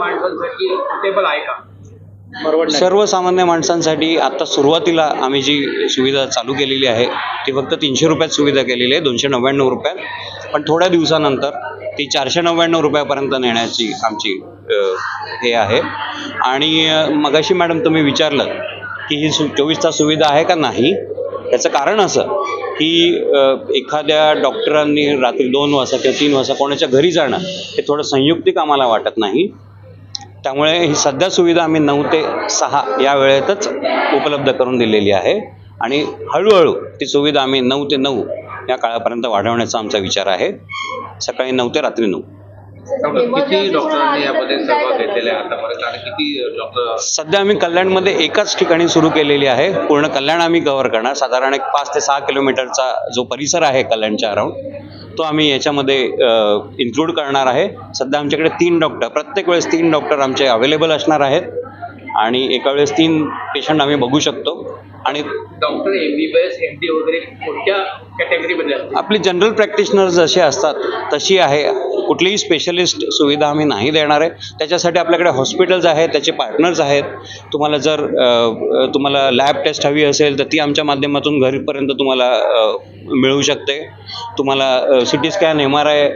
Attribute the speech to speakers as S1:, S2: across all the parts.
S1: माणसांसाठी टेबल आहे का?
S2: सर्वसामान्य माणसांसाठी आता सुरुवातीला आम्ही जी सुविधा चालू केलेली आहे ती फक्त तीनशे रुपयात सुविधा केलेली आहे दोनशे नव्याण्णव रुपयात. पण थोड्या दिवसानंतर ती चारशे नव्याण्णव रुपयापर्यंत नेण्याची आमची हे आहे. आणि मगाशी मॅडम तुम्ही विचारलं की ही सु चोवीस तास सुविधा आहे का नाही? याचं कारण असं की एखाद्या डॉक्टरांनी रात्री दोन वाजता किंवा तीन वाजता कोणाच्या घरी जाणं हे थोडं संयुक्तिक आम्हाला वाटत नाही. त्यामुळे ही सध्या सुविधा आम्ही नऊ ते सहा या वेळेतच उपलब्ध करून दिलेली आहे. आणि हळूहळू ती सुविधा आम्ही नऊ ते नऊ या काळापर्यंत वाढवण्याचा आमचा विचार आहे. सकाळी नऊ ते रात्री नऊ.
S1: किती डॉक्टरांनी यामध्ये सहभाग घेतलेला आहे आतापर्यंत आणि किती डॉक्टर
S2: सध्या आम्ही कल्याणमध्ये एकाच ठिकाणी सुरू केलेली आहे. पूर्ण कल्याण आम्ही कव्हर करणार. साधारण एक पाच ते सहा किलोमीटरचा जो परिसर आहे कल्याणच्या अराउंड तो आम्ही याच्यामध्ये इन्क्लूड करणार आहे. सध्या आमच्याकडे तीन डॉक्टर प्रत्येक वेळेस तीन डॉक्टर आमचे अवेलेबल असणार आहेत. आणि एका वेळेस तीन पेशंट आम्ही बघू शकतो. आणि
S1: डॉक्टर एमबीबीएस एमडी वगैरे कोणत्या कॅटेगरीमध्ये
S2: आपली जनरल प्रॅक्टिशनर जसे असतात तशी आहे. कुठलीही स्पेशलिस्ट सुविधा आम्ही नाही देणार आहे. त्याच्यासाठी आपल्याकडे हॉस्पिटल्स आहेत त्याचे पार्टनर्स आहेत. तुम्हाला जर तुम्हाला लॅब टेस्ट हवी असेल तर ती आमच्या माध्यमातून घरीपर्यंत तुम्हाला मिळू शकते. तुम्हाला C T scan M R I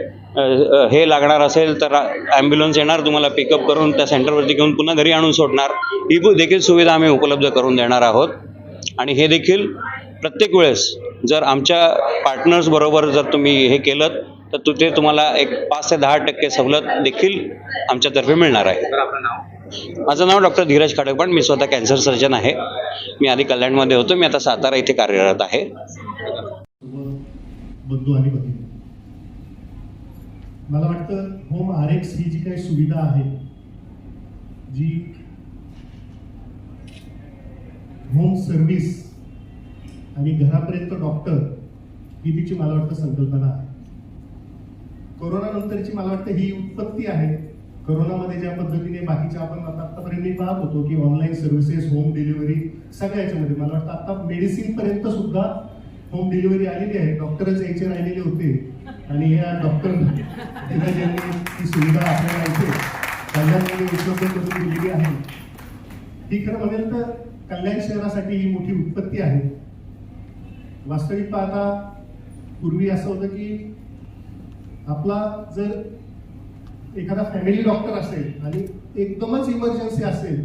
S2: हे लागणार असेल तर ॲम्ब्युलन्स येणार तुम्हाला पिकअप करून त्या सेंटरवरती घेऊन पुन्हा घरी आणून सोडणार. ही देखील सुविधा आम्ही उपलब्ध करून देणार आहोत. आणि हे देखील प्रत्येक वेळेस जर आमच्या पार्टनर्सबरोबर जर तुम्ही हे केलं तर तिथे तुम्हाला एक पाच ते दहा टक्के सवलत देखील आमच्यातर्फे मिळणार आहे. माझं नाव डॉक्टर धीरज खाडकपाण मी स्वतः कॅन्सर सर्जन आहे. मी आधी कल्याणमध्ये होतो. मी आता सातारा इथे कार्यरत आहे.
S3: मला वाटतं होम आर एक्स ही जी काही सुविधा आहे जी होम सर्व्हिस आणि घरापर्यंत डॉक्टर ही तिची मला वाटतं संकल्पना आहे. कोरोना नंतरची मला वाटतं ही उत्पत्ती आहे. कोरोनामध्ये ज्या पद्धतीने बाकीच्या आपण आता आतापर्यंत मी पाहत होतो की ऑनलाईन सर्व्हिसेस होम डिलिव्हरी सगळ्या याच्यामध्ये मला वाटतं आता मेडिसिन पर्यंत सुद्धा होम डिलिव्हरी आलेली आहे. डॉक्टरच यायचे राहिलेले होते. आणि या डॉक्टर धीरज यांनी ही सुविधा आपल्याला इथे कल्याणमध्ये उपलब्ध करून दिलेली आहे. ही खरं म्हणेल तर कल्याण शहरासाठी ही मोठी उत्पत्ती आहे. वास्तविक पाहता पूर्वी असं होतं की आपला जर एखादा फॅमिली डॉक्टर असेल आणि एकदमच इमर्जन्सी असेल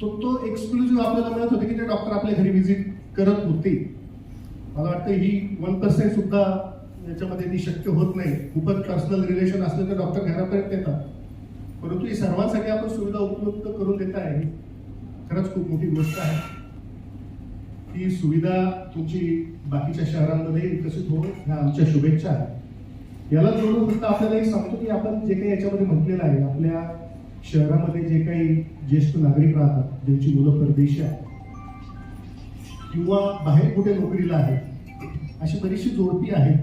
S3: तो तो एक्सक्लुझिव्ह आपल्याला मिळत होते की ते डॉक्टर आपल्या घरी व्हिजिट करत होते. मला वाटतं ही वन पर्सेंट सुद्धा याच्यामध्ये ती शक्य होत नाही. खूपच पर्सनल रिलेशन असलं तर डॉक्टर घरापर्यंत येतात. परंतु ही सर्वांसाठी आपण सुविधा उपलब्ध करून देत आहे. खरंच खूप मोठी गोष्ट आहे. ही सुविधा तुमची बाकीच्या शहरांमध्ये विकसित होऊन ह्या आमच्या शुभेच्छा आहेत. याला जोडून फक्त आपल्याला एक सांगतो की आपण जे काही याच्यामध्ये म्हटलेलं आहे आपल्या शहरामध्ये जे काही ज्येष्ठ नागरिक राहतात ज्यांची मुलं परदेशी आहेत किंवा बाहेर कुठे नोकरीला आहेत अशी बरीचशी जोडपी आहेत.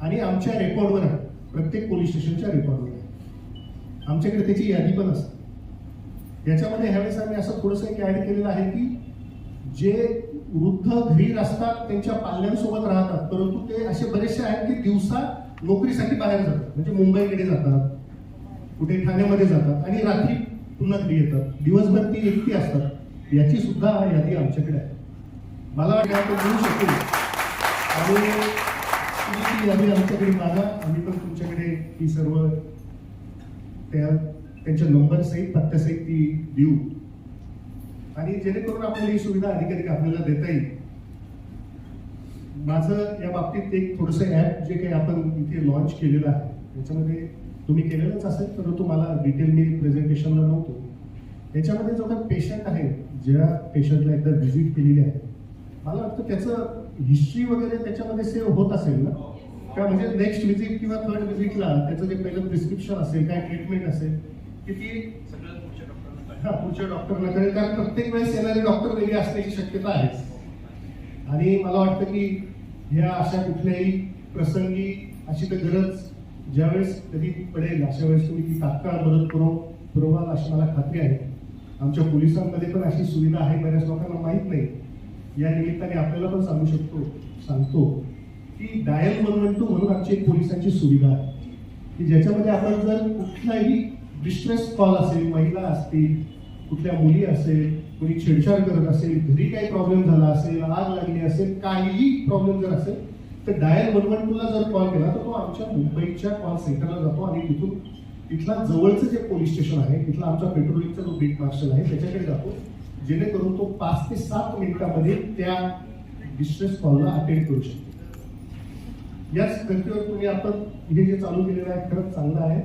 S3: आणि आमच्या रेकॉर्डवर आहे प्रत्येक पोलीस स्टेशनच्या रेकॉर्डवर आहे. आमच्याकडे त्याची यादी पण असते. याच्यामध्ये ह्यावेळेस आम्ही असं थोडंसं एक ॲड केलेलं आहे की जे वृद्ध घरी असतात त्यांच्या पाल्यांसोबत राहतात परंतु ते असे बरेचसे आहेत की दिवसा नोकरीसाठी बाहेर जातात. म्हणजे मुंबईकडे जातात कुठे ठाण्यामध्ये जातात आणि रात्री पुन्हा घरी येतात. दिवसभर ती एकटी असतात. याची सुद्धा यादी आमच्याकडे आहे. मला वाटतं मिळू शकेल. आणि ती यादी आमच्याकडे मागा. आम्ही पण तुमच्याकडे ही सर्व त्या त्यांच्या नंबरसहित पत्त्यासहित ती देऊ. आणि जेणेकरून आपल्याला ही सुविधा अधिकाधिक आपल्याला देता येईल. माझं या बाबतीत एक थोडंसं ॲप जे काही आपण इथे लॉन्च केलेलं आहे त्याच्यामध्ये तुम्ही केलेलंच असेल परंतु मला डिटेल मी प्रेझेंटेशनला नव्हतो. याच्यामध्ये जो काही पेशंट आहे ज्या पेशंटला एकदा व्हिजिट केलेली आहे मला वाटतं त्याचं हिस्ट्री वगैरे त्याच्यामध्ये सेव्ह होत असेल ना? का म्हणजे नेक्स्ट व्हिजिट किंवा थर्ड व्हिजिटला त्याचं जे पहिलं प्रिस्क्रिप्शन असेल काय ट्रीटमेंट असेल की ती हा पुढच्या डॉक्टरला कारण प्रत्येक वेळेस येणारे डॉक्टर वेगळे असण्याची शक्यता आहे आणि मला वाटतं की ह्या अशा कुठल्याही प्रसंगी अशी तर गरज ज्यावेळेस कधी पडेल अशा वेळेस तुम्ही ती तात्काळ मदत पुरव पुरवाल अशी मला खात्री आहे. आमच्या पोलिसांमध्ये पण अशी सुविधा आहे बऱ्याच लोकांना माहीत नाही. या निमित्ताने आपल्याला पण सांगू शकतो सांगतो की डायल वन वन टू म्हणून आमची एक पोलिसांची सुविधा आहे. की ज्याच्यामध्ये आपण जर कुठलाही डिस्ट्रेस कॉल असेल महिला असतील कुठल्या मुली असेल कुणी छेडछाड करत असेल घरी काही प्रॉब्लेम झाला असेल आग लागली असेल काहीही प्रॉब्लेम जर असेल तर डायल वन वन टूला जर कॉल केला तर तो आमच्या मुंबईच्या कॉल सेंटरला जातो आणि तिथून तिथला जवळचं जे पोलीस स्टेशन आहे तिथला आमचा पेट्रोलिंगचा जो बीट मार्शल आहे त्याच्याकडे जातो. जेणेकरून तो पाच ते सात मिनिटामध्ये त्या डिस्ट्रेस कॉलला अटेंड करू शकतो. याच गतीवर तुम्ही आपण हे जे चालू केलेलं आहे खरंच चांगलं आहे.